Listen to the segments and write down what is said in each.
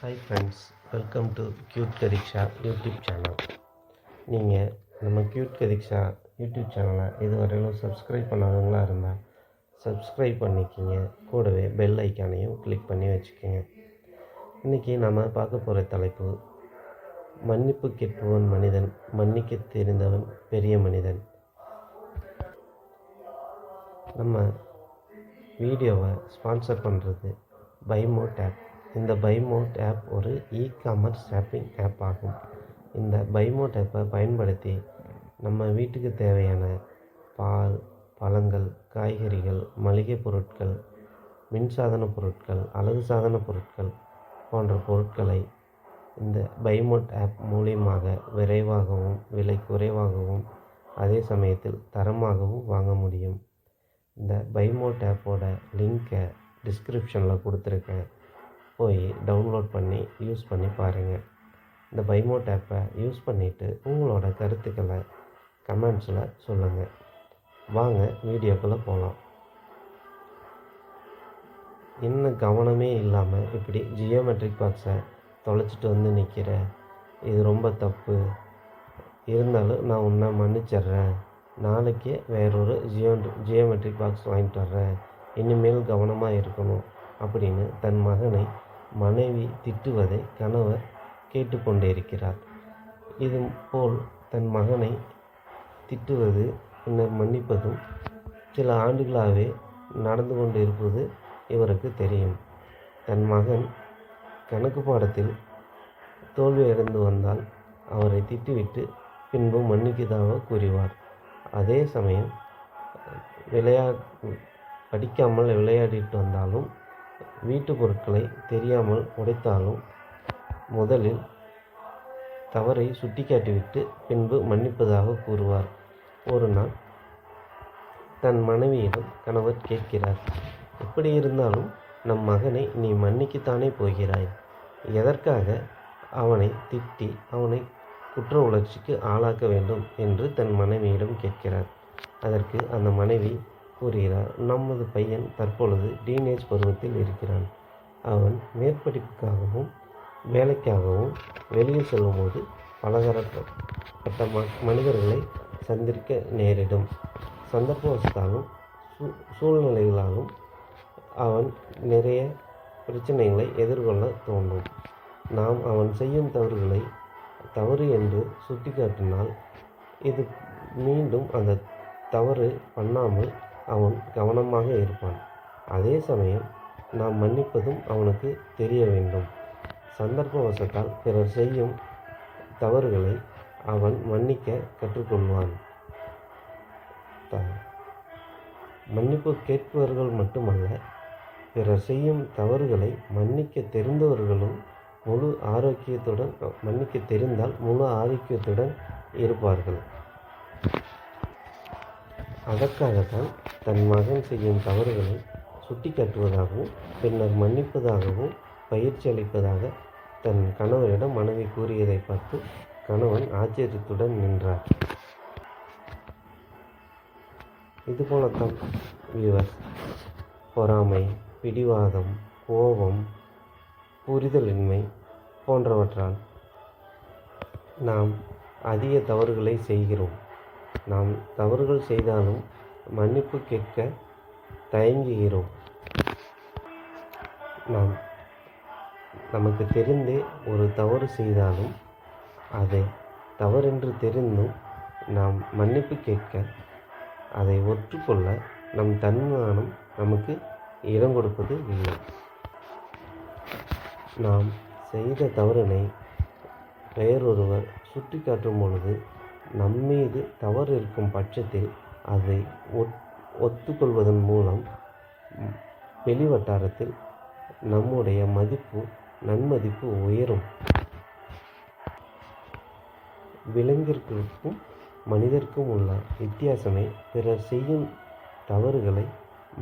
Hi friends welcome to cute Kathiksha YouTube channel நீங்கள் நம்ம cute கரிக்ஷா YouTube சேனலை இதுவரையிலும் சப்ஸ்கிரைப் பண்ணாதவங்களா இருந்தால் சப்ஸ்கிரைப் பண்ணிக்கிங்க. கூடவே பெல் ஐக்கானையும் கிளிக் பண்ணி வச்சுக்கோங்க. இன்றைக்கி நம்ம பார்க்க போகிற தலைப்பு மன்னிப்பு கேட்பவன் மனிதன் மன்னிக்க தெரிந்தவன் பெரிய மனிதன். நம்ம வீடியோவை ஸ்பான்சர் பண்ணுறது பைமோ டேப் இந்த பைமோட் ஆப் ஒரு இ காமர்ஸ் ஷாப்பிங் ஆப் ஆகும். இந்த பைமோட் ஆப்பை பயன்படுத்தி நம்ம வீட்டுக்கு தேவையான பால் பழங்கள் காய்கறிகள் மளிகை பொருட்கள் மின்சாதன பொருட்கள் அழகு சாதன பொருட்கள் போன்ற பொருட்களை இந்த பைமோட் ஆப் மூலியமாக விரைவாகவும் விலை குறைவாகவும் அதே சமயத்தில் தரமாகவும் வாங்க முடியும். இந்த பைமோட் ஆப்போட லிங்க்கை டிஸ்கிரிப்ஷனில் கொடுத்துருக்கேன். போய் டவுன்லோட் பண்ணி யூஸ் பண்ணி பாருங்கள் இந்த பைமோட் ஆப்பை யூஸ் பண்ணிவிட்டு உங்களோட கருத்துக்களை கமெண்ட்ஸில் சொல்லுங்கள் வாங்க வீடியோக்குள்ளே போகலாம் இன்னும் கவனமே இல்லாமல் இப்படி ஜியோமெட்ரிக் பாக்ஸை தொலைச்சிட்டு வந்து நிற்கிற இது ரொம்ப தப்பு. இருந்தாலும் நான் உன்னை மன்னிச்சிட்றேன். நாளைக்கே வேறொரு ஜியோ ஜியோமெட்ரிக் பாக்ஸ் வாங்கிட்டு வர்றேன். இனிமேல் கவனமாக இருக்கணும் அப்படின்னு தன் மகனை மனைவி திட்டுவதை கணவர் கேட்டுக்கொண்டிருக்கிறார். இது போல் தன் மகனை திட்டுவது பின்னர் மன்னிப்பதும் சில ஆண்டுகளாகவே நடந்து கொண்டு இருப்பது இவருக்கு தெரியும். தன் மகன் கணக்கு பாடத்தில் தோல்வியடைந்து வந்தால் அவரை திட்டிவிட்டு பின்பு மன்னிக்கதாக கூறுவார். அதே சமயம் விளையா படிக்காமல் விளையாடிட்டு வந்தாலும் வீட்டு பொருட்களை தெரியாமல் உடைத்தாலும் முதலில் தவறை சுட்டிக்காட்டிவிட்டு பின்பு மன்னிப்பதாக கூறுவார். ஒரு நாள் தன் மனைவியிடம் கணவர் கேட்கிறார் எப்படி இருந்தாலும் நம் மகனை நீ மன்னிக்கத்தானே போகிறாய்? எதற்காக அவனை திட்டி அவனை குற்ற உணர்ச்சிக்கு ஆளாக்க வேண்டும்? என்று தன் மனைவியிடம் கேட்கிறார். அதற்கு அந்த மனைவி கூறுகிறார் நமது பையன் தற்பொழுது டீனேஜ் பருவத்தில் இருக்கிறான். அவன் மேற்படிப்புக்காகவும் வேலைக்காகவும் வெளியில் செல்லும்போது பலதரப்பட்ட ம மனிதர்களை சந்திக்க நேரிடும். சந்தர்ப்பவசத்தாலும் சூ சூழ்நிலைகளாலும் அவன் நிறைய பிரச்சனைகளை எதிர்கொள்ள தோன்றும். நாம் அவன் செய்யும் தவறுகளை தவறு என்று சுட்டிக்காட்டினால் இது மீண்டும் அந்த தவறு பண்ணாமல் அவன் கவனமாக இருப்பான். அதே சமயம் நாம் மன்னிப்பதும் அவனுக்கு தெரிய வேண்டும். சந்தர்ப்பவசத்தால் பிறர் செய்யும் தவறுகளை அவன் மன்னிக்க கற்றுக்கொள்வான். த மன்னிப்பு கேட்பவர்கள் மட்டுமல்ல பிறர் செய்யும் தவறுகளை மன்னிக்க தெரிந்தவர்களும் முழு ஆரோக்கியத்துடன் மன்னிக்க தெரிந்தால் முழு ஆரோக்கியத்துடன் இருப்பார்கள். அதற்காகத்தான் தன் மகன் செய்யும் தவறுகளை சுட்டிக்காட்டுவதாகவும் பின்னர் மன்னிப்பதாகவும் பயிற்சி அளிப்பதாக தன் கணவரிடம் மனைவி கூறியதை பார்த்து கணவன் ஆச்சரியத்துடன் நின்றார். இதுபோலத்தான் வியூவர்ஸ் பொறாமை பிடிவாதம் கோபம் புரிதலின்மை போன்றவற்றால் நாம் அதிக தவறுகளை செய்கிறோம். நாம் தவறுகள் செய்தாலும் மன்னிப்பு கேட்க தயங்குகிறோம். நாம் நமக்கு தெரிந்தே ஒரு தவறு செய்தாலும் அதை தவறென்று தெரிந்தும் நாம் மன்னிப்பு கேட்க அதை ஒற்றுக்கொள்ள நம் தன்மானம் நமக்கு இடம் கொடுப்பது இல்லை. நாம் செய்த தவறினை வேறொருவர் சுட்டிக்காட்டும் பொழுது நம்மீது தவறு இருக்கும் பட்சத்தில் அதை ஒத் ஒத்துக்கொள்வதன் மூலம் வெளிவட்டாரத்தில் நம்முடைய மதிப்பு நன்மதிப்பு உயரும். விலங்கிற்கும் மனிதர்க்கும் உள்ள வித்தியாசமே பிறர் செய்யும் தவறுகளை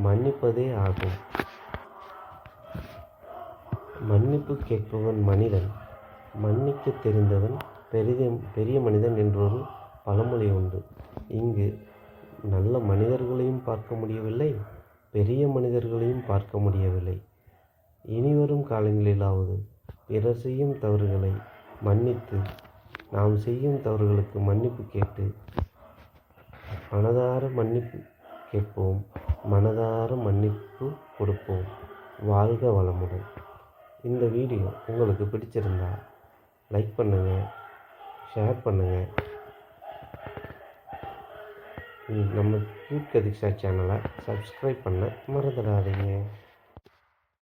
மன்னிப்பதே ஆகும். மன்னிப்பு கேட்பவன் மனிதன் மன்னிக்க தெரிந்தவன் பெரிய பெரிய மனிதன் என்றொரு பழமொழி உண்டு. இங்கு நல்ல மனிதர்களையும் பார்க்க முடியவில்லை பெரிய மனிதர்களையும் பார்க்க முடியவில்லை. இனிவரும் காலங்களிலாவது பிறர் செய்யும் தவறுகளை மன்னித்து நாம் செய்யும் தவறுகளுக்கு மன்னிப்பு கேட்டு மனதார மன்னிப்பு கேட்போம் மனதார மன்னிப்பு கொடுப்போம். வாழ்க வளமுடன். இந்த வீடியோ உங்களுக்கு பிடிச்சிருந்தா லைக் பண்ணுங்கள் ஷேர் பண்ணுங்கள் நம்ம கியூட் கதிக்ஷா சேனலை சப்ஸ்கிரைப் பண்ண மறந்துடாதீங்க.